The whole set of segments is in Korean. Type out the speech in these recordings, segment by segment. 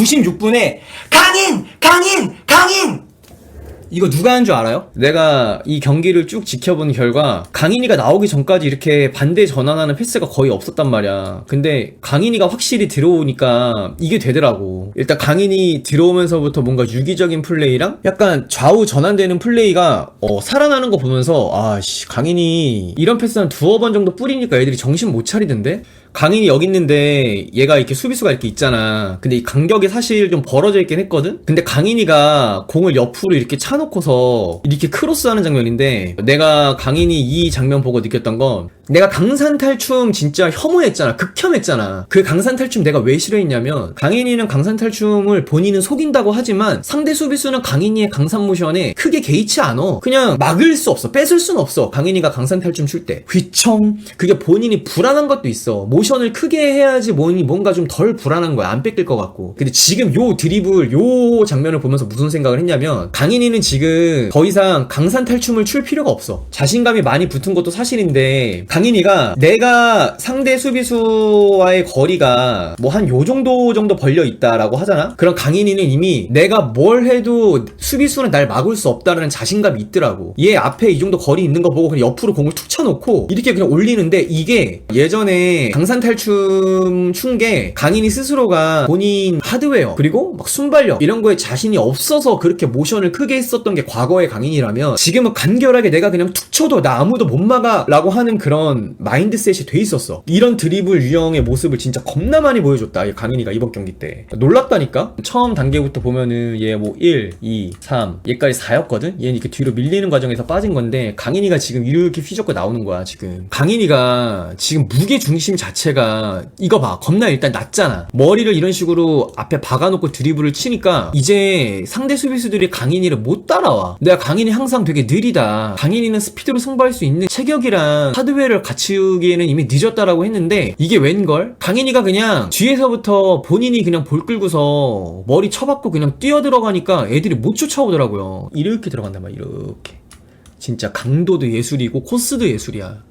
96분에 강인! 강인! 강인! 이거 누가 한 줄 알아요? 내가 이 경기를 쭉 지켜본 결과 강인이가 나오기 전까지 이렇게 반대 전환하는 패스가 거의 없었단 말이야. 근데 강인이가 확실히 들어오니까 이게 되더라고. 일단 강인이 들어오면서부터 뭔가 유기적인 플레이랑 약간 좌우 전환되는 플레이가 어, 살아나는 거 보면서 아씨 강인이 이런 패스 한 두어 번 정도 뿌리니까 애들이 정신 못 차리던데? 강인이 여기 있는데 얘가 이렇게 수비수가 이렇게 있잖아. 근데 이 간격이 사실 좀 벌어져 있긴 했거든? 근데 강인이가 공을 옆으로 이렇게 차 놓고서 이렇게 크로스하는 장면인데 내가 강인이 이 장면 보고 느꼈던 건 내가 강산 탈춤 진짜 혐오했잖아. 극혐했잖아. 그 강산 탈춤 내가 왜 싫어했냐면 강인이는 강산 탈춤을 본인은 속인다고 하지만 상대 수비수는 강인이의 강산 모션에 크게 개의치 않아. 그냥 막을 수 없어. 뺏을 수는 없어. 강인이가 강산 탈춤 출 때. 휘청. 그게 본인이 불안한 것도 있어. 모션을 크게 해야지 뭔이 뭔가 좀 덜 불안한 거야. 안 뺏길 것 같고. 근데 지금 요 드리블 요 장면을 보면서 무슨 생각을 했냐면 강인이는 지금 더 이상 강산 탈춤을 출 필요가 없어. 자신감이 많이 붙은 것도 사실인데 강인이가 내가 상대 수비수와의 거리가 뭐 한 요 정도 정도 벌려 있다라고 하잖아. 그럼 강인이는 이미 내가 뭘 해도 수비수는 날 막을 수 없다라는 자신감이 있더라고. 얘 앞에 이 정도 거리 있는 거 보고 그냥 옆으로 공을 툭 쳐놓고 이렇게 그냥 올리는데 이게 예전에 강산 탈춤 춘 게 강인이 스스로가 본인 하드웨어 그리고 막 순발력 이런 거에 자신이 없어서 그렇게 모션을 크게 했었 던 게 과거의 강인이라면 지금은 간결하게 내가 그냥 툭 쳐도 나 아무도 못 막아 라고 하는 그런 마인드셋이 돼 있었어. 이런 드리블 유형의 모습을 진짜 겁나 많이 보여줬다. 이 강인이가 이번 경기 때. 놀랍다니까? 처음 단계부터 보면은 얘 뭐 1, 2, 3, 얘까지 4였거든? 얘는 이렇게 뒤로 밀리는 과정에서 빠진 건데 강인이가 지금 이렇게 휘젓고 나오는 거야, 지금. 강인이가 지금 무게 중심 자체가 이거 봐. 겁나 일단 낮잖아. 머리를 이런 식으로 앞에 박아놓고 드리블을 치니까 이제 상대 수비수들이 강인이를 못 따라와. 내가 강인이 항상 되게 느리다. 강인이는 스피드로 승부할 수 있는 체격이랑 하드웨어를 갖추기에는 이미 늦었다라고 했는데 이게 웬걸? 강인이가 그냥 뒤에서부터 본인이 그냥 볼 끌고서 머리 쳐박고 그냥 뛰어 들어가니까 애들이 못 쫓아오더라고요. 이렇게 들어간단 말이야. 이렇게. 진짜 강도도 예술이고 코스도 예술이야.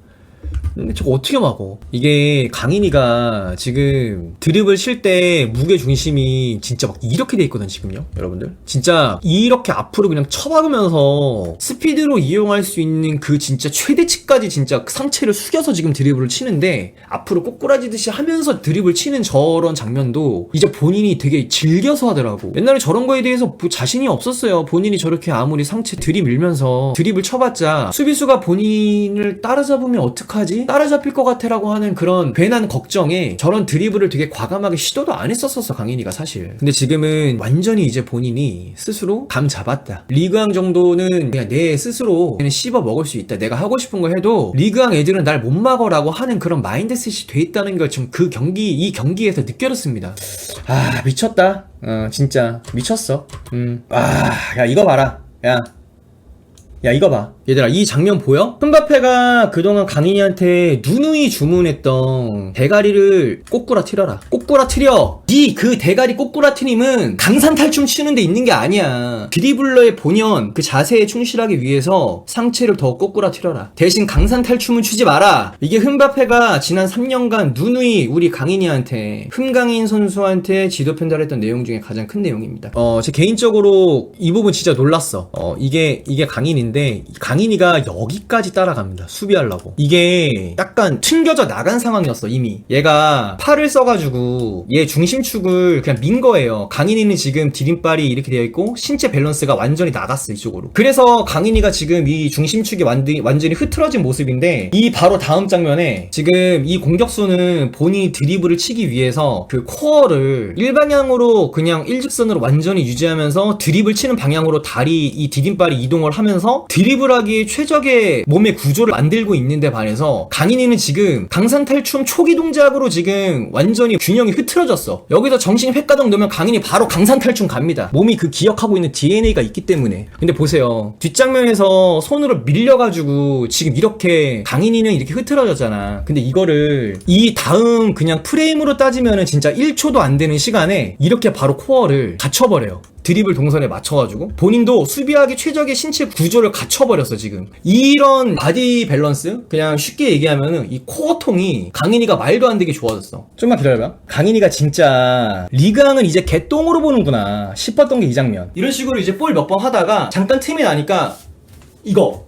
근데 저거 어떻게 막어? 이게 강인이가 지금 드립을 칠 때 무게 중심이 진짜 막 이렇게 돼 있거든 지금요, 여러분들. 진짜 이렇게 앞으로 그냥 쳐박으면서 스피드로 이용할 수 있는 그 진짜 최대치까지 진짜 상체를 숙여서 지금 드리블을 치는데 앞으로 꼬꾸라지듯이 하면서 드립을 치는 저런 장면도 이제 본인이 되게 즐겨서 하더라고. 옛날에 저런 거에 대해서 뭐 자신이 없었어요. 본인이 저렇게 아무리 상체 들이밀면서 드립을 쳐봤자 수비수가 본인을 따라잡으면 어떡하지? 따라잡힐 것 같아라고 하는 그런 괜한 걱정에 저런 드리블을 되게 과감하게 시도도 안 했었었어 강인이가 사실. 근데 지금은 완전히 이제 본인이 스스로 감 잡았다. 리그왕 정도는 그냥 내 스스로 그냥 씹어 먹을 수 있다. 내가 하고 싶은 거 해도 리그왕 애들은 날 못 막어라고 하는 그런 마인드셋이 돼 있다는 걸좀그 경기 이 경기에서 느껴졌습니다. 아 미쳤다. 어 진짜 미쳤어. 음. 아야 이거 봐라. 야. 야 이거 봐. 얘들아 이 장면 보여? 흠바페가 그동안 강인이한테 누누이 주문했던 대가리를 꼬꾸라 틀어라. 꼬꾸라 틀려. 니 그 대가리 꼬꾸라 트림은 강산탈춤 추는 데 있는 게 아니야. 드리블러의 본연 그 자세에 충실하기 위해서 상체를 더 꼬꾸라 틀어라. 대신 강산탈춤은 추지 마라. 이게 흠바페가 지난 3년간 누누이 우리 강인이한테 흠강인 선수한테 지도 편달했던 내용 중에 가장 큰 내용입니다. 어제 개인적으로 이 부분 진짜 놀랐어. 어 이게 이게 강인인 데 강인이가 여기까지 따라갑니다. 수비하려고. 이게 약간 튕겨져 나간 상황이었어 이미. 얘가 팔을 써가지고 얘 중심축을 그냥 민 거예요. 강인이는 지금 디딤발이 이렇게 되어 있고 신체 밸런스가 완전히 나갔어 이쪽으로. 그래서 강인이가 지금 이 중심축이 완전히, 완전히 흐트러진 모습인데 이 바로 다음 장면에 지금 이 공격수는 본인이 드리블을 치기 위해서 그 코어를 일방향으로 그냥 일직선으로 완전히 유지하면서 드립을 치는 방향으로 다리 이 디딤발이 이동을 하면서 드리블하기 최적의 몸의 구조를 만들고 있는데 반해서 강인이는 지금 강산 탈춤 초기 동작으로 지금 완전히 균형이 흐트러졌어. 여기서 정신 횟가닥 넣으면 강인이 바로 강산 탈춤 갑니다. 몸이 그 기억하고 있는 DNA가 있기 때문에. 근데 보세요. 뒷장면에서 손으로 밀려가지고 지금 이렇게 강인이는 이렇게 흐트러졌잖아. 근데 이거를 이 다음 그냥 프레임으로 따지면은 진짜 1초도 안 되는 시간에 이렇게 바로 코어를 갖춰버려요 드리블 동선에 맞춰가지고 본인도 수비하기 최적의 신체 구조를 갖춰버렸어 지금. 이런 바디 밸런스 그냥 쉽게 얘기하면은 이 코어 통이 강인이가 말도 안 되게 좋아졌어. 좀만 기다려봐. 강인이가 진짜 리그왕은 이제 개똥으로 보는구나 싶었던 게 이 장면. 이런 식으로 이제 볼 몇 번 하다가 잠깐 틈이 나니까 이거.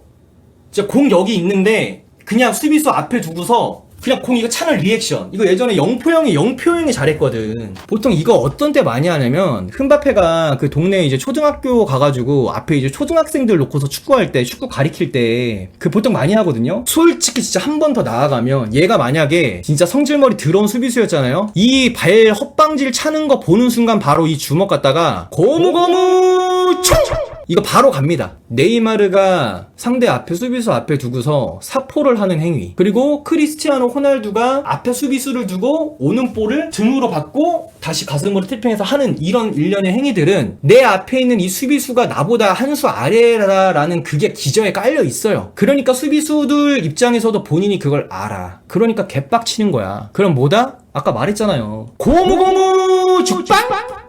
진짜 공 여기 있는데 그냥 수비수 앞에 두고서 그냥 공 이거 차는 리액션. 이거 예전에 영포형이 영표형이 잘했거든. 보통 이거 어떤 때 많이 하냐면 흔바페가 그 동네 이제 초등학교 가가지고 앞에 이제 초등학생들 놓고서 축구할 때 축구 가리킬 때 그 보통 많이 하거든요. 솔직히 진짜 한 번 더 나아가면 얘가 만약에 진짜 성질머리 들어온 수비수였잖아요. 이 발 헛방질 차는 거 보는 순간 바로 이 주먹 갖다가 고무고무 총 이거 바로 갑니다. 네이마르가 상대 앞에 수비수 앞에 두고서 사포를 하는 행위. 그리고 크리스티아노 호날두가 앞에 수비수를 두고 오는 볼을 등으로 받고 다시 가슴으로 태핑해서 하는 이런 일련의 행위들은 내 앞에 있는 이 수비수가 나보다 한 수 아래라라는 그게 기저에 깔려 있어요. 그러니까 수비수들 입장에서도 본인이 그걸 알아. 그러니까 개빡치는 거야. 그럼 뭐다? 아까 말했잖아요. 고무고무 죽빵!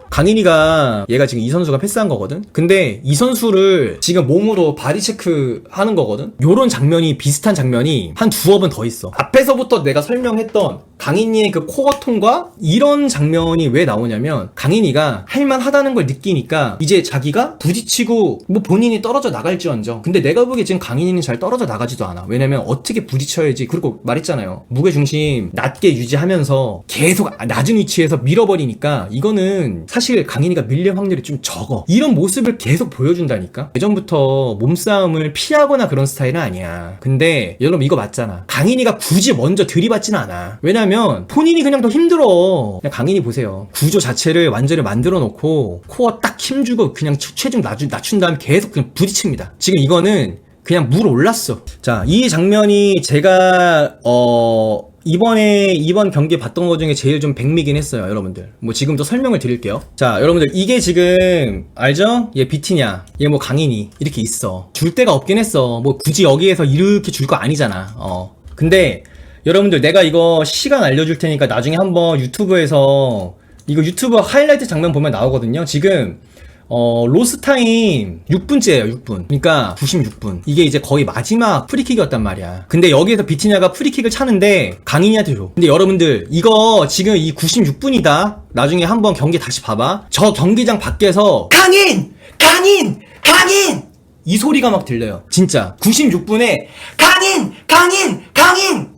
강인이가 얘가 지금 이 선수가 패스한 거거든. 근데 이 선수를 지금 몸으로 바디 체크 하는 거거든. 요런 장면이 비슷한 장면이 한 두어 번 더 있어. 앞에서부터 내가 설명했던 강인이의 그 코어통과 이런 장면이 왜 나오냐면 강인이가 할만하다는 걸 느끼니까 이제 자기가 부딪히고 뭐 본인이 떨어져 나갈지언정. 근데 내가 보기에 지금 강인이는 잘 떨어져 나가지도 않아. 왜냐면 어떻게 부딪혀야지. 그리고 말했잖아요. 무게중심 낮게 유지하면서 계속 낮은 위치에서 밀어버리니까 이거는 사실 강인이가 밀릴 확률이 좀 적어. 이런 모습을 계속 보여준다니까? 예전부터 몸싸움을 피하거나 그런 스타일은 아니야. 근데 여러분 이거 맞잖아. 강인이가 굳이 먼저 들이받지는 않아. 왜냐면 본인이 그냥 더 힘들어. 그냥 강인이 보세요. 구조 자체를 완전히 만들어 놓고 코어 딱 힘주고 그냥 체- 체중 낮춘, 낮춘 다음에 계속 그냥 부딪힙니다. 지금 이거는 그냥 물 올랐어. 자 이 장면이 제가 어 이번에 이번 경기 봤던 것 중에 제일 좀 백미긴 했어요 여러분들. 뭐 지금도 설명을 드릴게요. 자 여러분들 이게 지금 알죠? 얘 비티냐? 얘 뭐 강인이? 이렇게 있어. 줄 데가 없긴 했어. 뭐 굳이 여기에서 이렇게 줄 거 아니잖아. 어. 근데 여러분들 내가 이거 시간 알려줄 테니까 나중에 한번 유튜브에서 이거 유튜브 하이라이트 장면 보면 나오거든요 지금 어, 로스타임 6분째예요, 6분. 그러니까 96분. 이게 이제 거의 마지막 프리킥이었단 말이야. 근데 여기에서 비티냐가 프리킥을 차는데 강인이한테 줘. 근데 여러분들 이거 지금 이 96분이다. 나중에 한번 경기 다시 봐봐. 저 경기장 밖에서 강인! 강인! 강인! 이 소리가 막 들려요. 진짜 96분에 강인! 강인! 강인!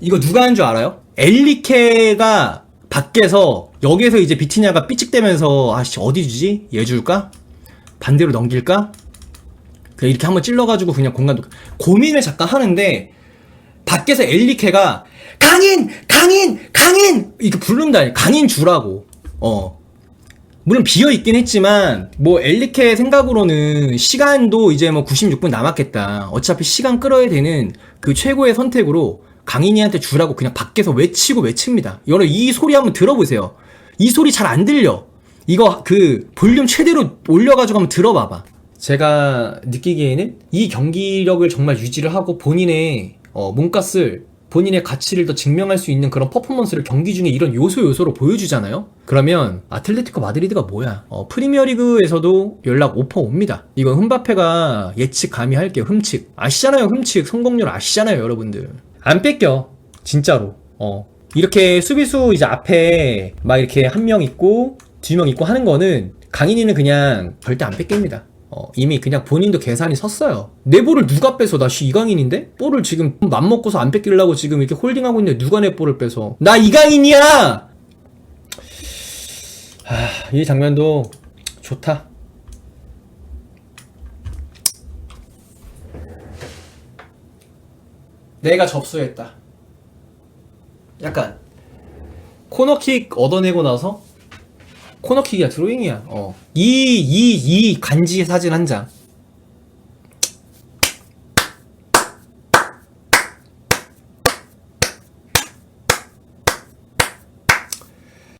이거 누가 한 줄 알아요? 엘리케가 밖에서 여기에서 이제 비티냐가 삐찍대면서 아씨 어디 주지? 얘 줄까? 반대로 넘길까? 그냥 이렇게 한번 찔러가지고 그냥 공간도 고민을 잠깐 하는데 밖에서 엘리케가 강인! 강인! 강인! 이렇게 부른다 강인 주라고 어 물론 비어 있긴 했지만 뭐 엘리케 생각으로는 시간도 이제 뭐 96분 남았겠다 어차피 시간 끌어야 되는 그 최고의 선택으로 강인이한테 주라고 그냥 밖에서 외치고 외칩니다 여러분 이 소리 한번 들어보세요 이 소리 잘 안 들려 이거 그 볼륨 최대로 올려가지고 한번 들어봐봐 제가 느끼기에는 이 경기력을 정말 유지를 하고 본인의 어, 몸값을 본인의 가치를 더 증명할 수 있는 그런 퍼포먼스를 경기 중에 이런 요소 요소로 보여주잖아요? 그러면 아틀레티코 마드리드가 뭐야? 어, 프리미어리그에서도 연락 오퍼 옵니다. 이건 흠바페가 예측 감히 할게요. 흠칙. 아시잖아요. 흠칙. 성공률 아시잖아요. 여러분들. 안 뺏겨. 진짜로. 어. 이렇게 수비수 이제 앞에 막 이렇게 한 명 있고 두 명 있고 하는 거는 강인이는 그냥 절대 안 뺏깁니다. 어, 이미 그냥 본인도 계산이 섰어요. 내 볼을 누가 뺏어? 나씨 이강인인데? 볼을 지금 맘 먹고서 안 뺏기려고 지금 이렇게 홀딩하고 있는데 누가 내 볼을 뺏어? 나 이강인이야! 아, 이 장면도 좋다. 내가 접수했다. 약간 코너킥 얻어내고 나서 코너킥이야 드로잉이야 어. 이 이 이 간지 사진 한 장